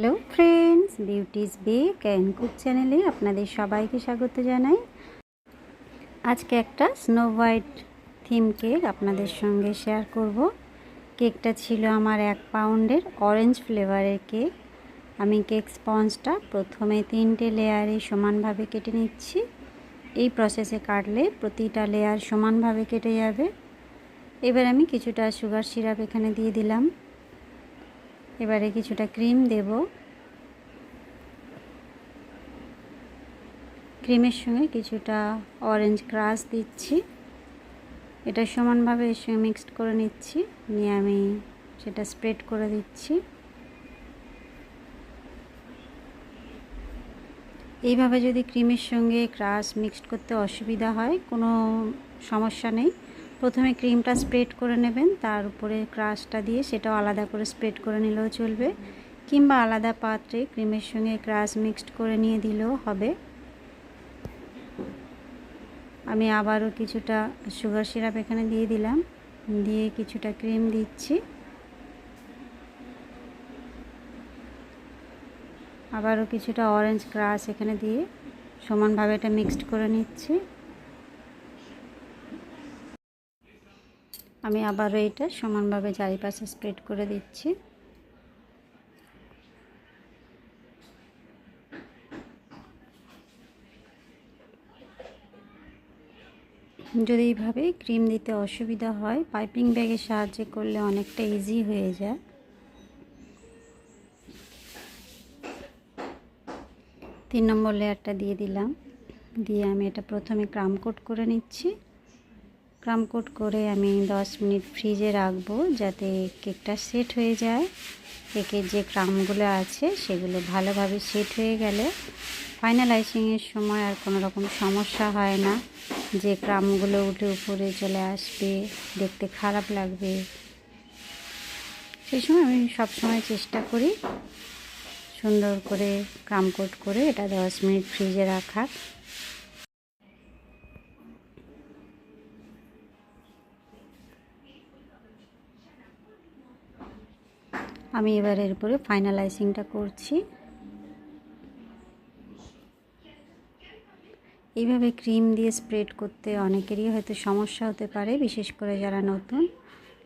Hello friends, beauty's bake and cook চ্যানেলে আপনাদের সবাইকে স্বাগত জানাই। আজকে একটা স্নো হোয়াইট থিম কেক আপনাদের সঙ্গে শেয়ার করব। কেকটা ছিল আমার এক পাউন্ডের অরেঞ্জ ফ্লেভারের কেক। আমি কেক স্পঞ্জটা প্রথমে তিনটে লেয়ারে সমানভাবে কেটে নিচ্ছি। এই প্রসেসে কাটলে প্রতিটা লেয়ার সমানভাবে কেটে যাবে। এবার আমি কিছুটা সুগার সিরাপ এখানে দিয়ে দিলাম। এবারে কিছুটা ক্রিম দেব। ক্রিমের সঙ্গে কিছুটা অরেঞ্জ ক্রাশ দিচ্ছি। এটা সমানভাবে এর সঙ্গে মিক্সড করে নিচ্ছি। নিয়ে আমি সেটা স্প্রেড করে দিচ্ছি। এইভাবে যদি ক্রিমের সঙ্গে ক্রাশ মিক্সড করতে অসুবিধা হয়, কোনো সমস্যা নেই। প্রথমে ক্রিমটা স্প্রেড করে নেবেন, তার উপরে ক্রাশটা দিয়ে সেটাও আলাদা করে স্প্রেড করে নিলেও চলবে, কিংবা আলাদা পাত্রে ক্রিমের সঙ্গে ক্রাশ মিক্সড করে নিয়ে দিলেও হবে। আমি আবারও কিছুটা সুগার সিরাপ এখানে দিয়ে দিলাম, দিয়ে কিছুটা ক্রিম দিচ্ছি। আবারও কিছুটা অরেঞ্জ ক্রাশ এখানে দিয়ে সমানভাবে এটা মিক্সড করে নিচ্ছি। আমি আবারও এটা সমানভাবে চারিপাশে স্প্রেড করে দিচ্ছি। যদি এইভাবে ক্রিম দিতে অসুবিধা হয়, পাইপিং ব্যাগের সাহায্যে করলে অনেকটা ইজি হয়ে যায়। তিন নম্বর লেয়ারটা দিয়ে দিলাম। দিয়ে আমি এটা প্রথমে ক্রাম কোট করে নিচ্ছি। কোট করে আমি 10 মিনিট ফ্রিজে রাখব যাতে কেকটা সেট হয়ে যায়। কেকের যে ক্রামগুলো আছে সেগুলো ভালোভাবে সেট হয়ে গেলে ফাইনাল আইসিংয়ের সময় আর কোনো রকম সমস্যা হয় না। যে ক্রামগুলো উঠে উপরে চলে আসবে, দেখতে খারাপ লাগবে। সেই সময় আমি সবসময় চেষ্টা করি সুন্দর করে ক্রাম কোট করে এটা দশ মিনিট ফ্রিজে রাখার। আমি এবার এর উপরে ফাইনালাইজিংটা করছি। এইভাবে ক্রিম দিয়ে স্প্রেড করতে অনেকেরই হয়তো সমস্যা হতে পারে, বিশেষ করে যারা নতুন।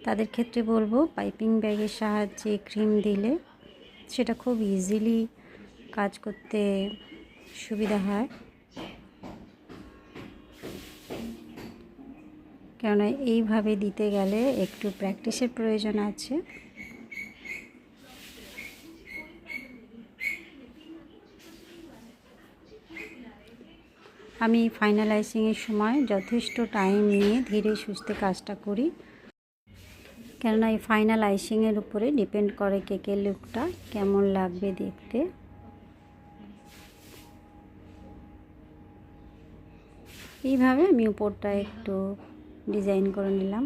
তাদের ক্ষেত্রে বলব পাইপিং ব্যাগের সাহায্যে ক্রিম দিলে সেটা খুব ইজিলি কাজ করতে সুবিধা হয়। কেননা এইভাবে দিতে গেলে একটু প্র্যাকটিসের প্রয়োজন আছে। আমি ফাইনালাইজিংয়ের সময় যথেষ্ট টাইম নিয়ে ধীরে সুস্থে কাজটা করি। কেননা এই ফাইনাল আইসিংয়ের উপরে ডিপেন্ড করে কেকের লুকটা কেমন লাগবে দেখতে। এইভাবে আমি উপরটা একটু ডিজাইন করে নিলাম।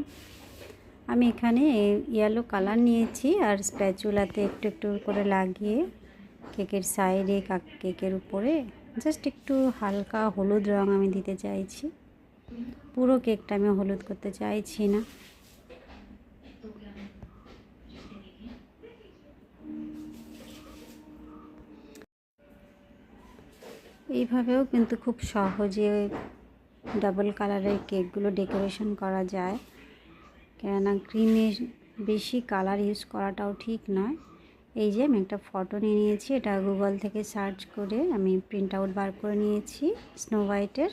আমি এখানে ইয়েলো কালার নিয়েছি আর স্প্যাচুলাতে একটু একটু করে লাগিয়ে কেকের সাইডে কেকের উপরে জাস্ট একটু হালকা হলুদ রং আমি দিতে চাইছি। পুরো কেকটা আমি হলুদ করতে চাইছি না। এইভাবেও কিন্তু খুব সহজে ডাবল কালারের কেকগুলো ডেকোরেশন করা যায়। কেননা ক্রিমের বেশি কালার ইউজ করাটাও ঠিক নয়। এই যে আমি একটা ফটো নিয়ে নিয়েছি, এটা গুগল থেকে সার্চ করে আমি প্রিন্ট আউট বার করে নিয়েছি স্নো হোয়াইটের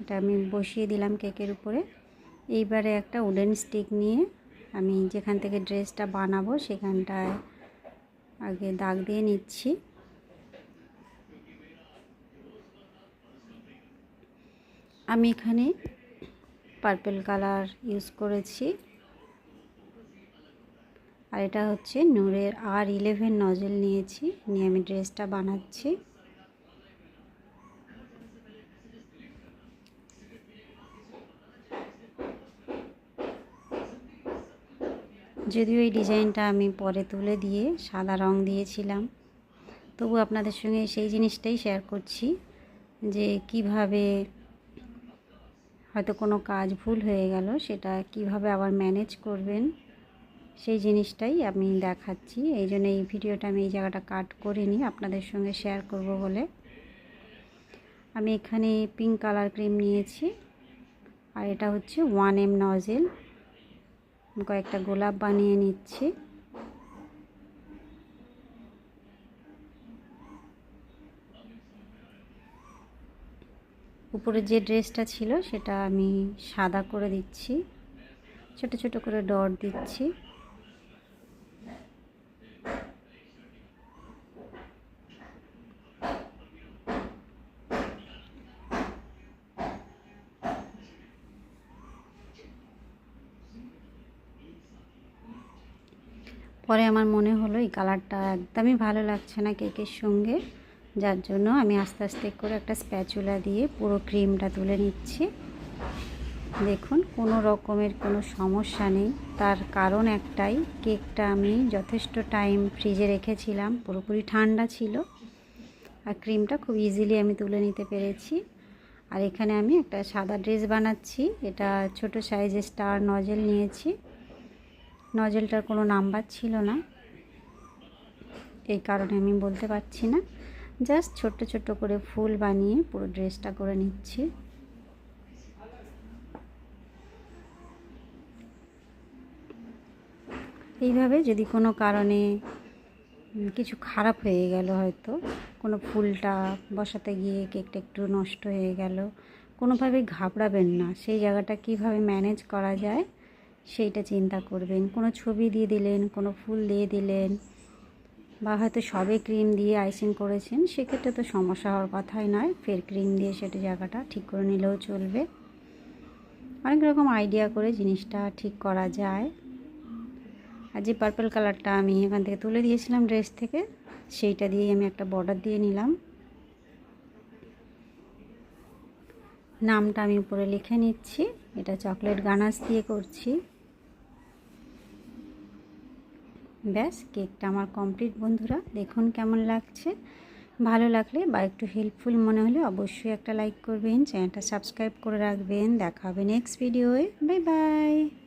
এটা আমি বসিয়ে দিলাম কেকের উপরে। এইবারে একটা উডেন স্টিক নিয়ে আমি যেখান থেকে ড্রেসটা বানাবো সেখানটায় আগে দাগ দিয়ে নিচ্ছি। আমি এখানে পার্পেল কালার ইউজ করেছি। আর এটা হচ্ছে নূরের আর ইলেভেন নজেল নিয়েছি। নিয়ে আমি ড্রেসটা বানাচ্ছি। যদিও এই ডিজাইনটা আমি পরে তুলে দিয়ে সাদা রং দিয়েছিলাম। তবু আপনাদের সঙ্গে সেই জিনিসটাই শেয়ার করছি যে কীভাবে হয়তো কোনো কাজ ভুল হয়ে গেল, সেটা কীভাবে আবার ম্যানেজ করবেন। সেই জিনিসটাই আমি দেখাচ্ছি। এই জন্য এই ভিডিওটা আমি এই জায়গাটা কাট করিনি আপনাদের সঙ্গে শেয়ার করব বলে। আমি এখানে পিঙ্ক কালার ক্রিম নিয়েছি, আর এটা হচ্ছে ওয়ান এম নজেল কয়েকটা গোলাপ বানিয়ে নিচ্ছি। উপরে যে ড্রেসটা ছিল সেটা আমি সাদা করে দিচ্ছি। ছোট ছোট করে ডট দিচ্ছি। পরে আমার মনে হলো এই কালারটা একদমই ভালো লাগছে না কেকের সঙ্গে। যার জন্য আমি আস্তে আস্তে করে একটা স্প্যাচুলা দিয়ে পুরো ক্রিমটা তুলে নিচ্ছি। দেখুন, কোনো রকমের কোনো সমস্যা নেই। তার কারণ একটাই, কেকটা আমি যথেষ্ট টাইম ফ্রিজে রেখেছিলাম, পুরোপুরি ঠান্ডা ছিল। আর ক্রিমটা খুব ইজিলি আমি তুলে নিতে পেরেছি। আর এখানে আমি একটা সাদা ড্রেস বানাচ্ছি, এটা ছোট সাইজের স্টার নজেল নিয়েছি। নজেলটার কোনো নাম্বার ছিল না। এই কারণে আমি বলতে পারছি না। জাস্ট ছোট্ট ছোট্ট করে ফুল বানিয়ে পুরো ড্রেসটা করে নিচ্ছি। এইভাবে যদি কোনো কারণে কিছু খারাপ হয়ে গেল হয়তো, কোনো ফুলটা বসাতে গিয়ে কেকটা একটু নষ্ট হয়ে গেল কোনোভাবে ঘাবড়াবেন না। সেই জায়গাটা কীভাবে ম্যানেজ করা যায় সেইটা চিন্তা করবেন। কোনো ছবি দিয়ে দিলেন, কোনো ফুল দিয়ে দিলেন, বা হয়তো সবে ক্রিম দিয়ে আইসিং করেছেন, সেক্ষেত্রে তো সমস্যা হওয়ার কথাই নয়। ফের ক্রিম দিয়ে সেটা জায়গাটা ঠিক করে নিলেও চলবে। অনেক রকম আইডিয়া করে জিনিসটা ঠিক করা যায়। আর যে পার্পল কালারটা আমি এখান থেকে তুলে দিয়েছিলাম ড্রেস থেকে, সেইটা দিয়েই আমি একটা বর্ডার দিয়ে নিলাম। নামটা আমি উপরে লিখে নিচ্ছি। এটা চকলেট গানাস দিয়ে করছি। ব্যাস, কেকটা আমার কমপ্লিট। বন্ধুরা, দেখুন কেমন লাগছে। ভালো লাগলে বা একটু হেল্পফুল মনে হলে অবশ্যই একটা লাইক করবেন, চ্যানেলটা সাবস্ক্রাইব করে রাখবেন। দেখা হবে নেক্সট ভিডিওয়ে বাই বাই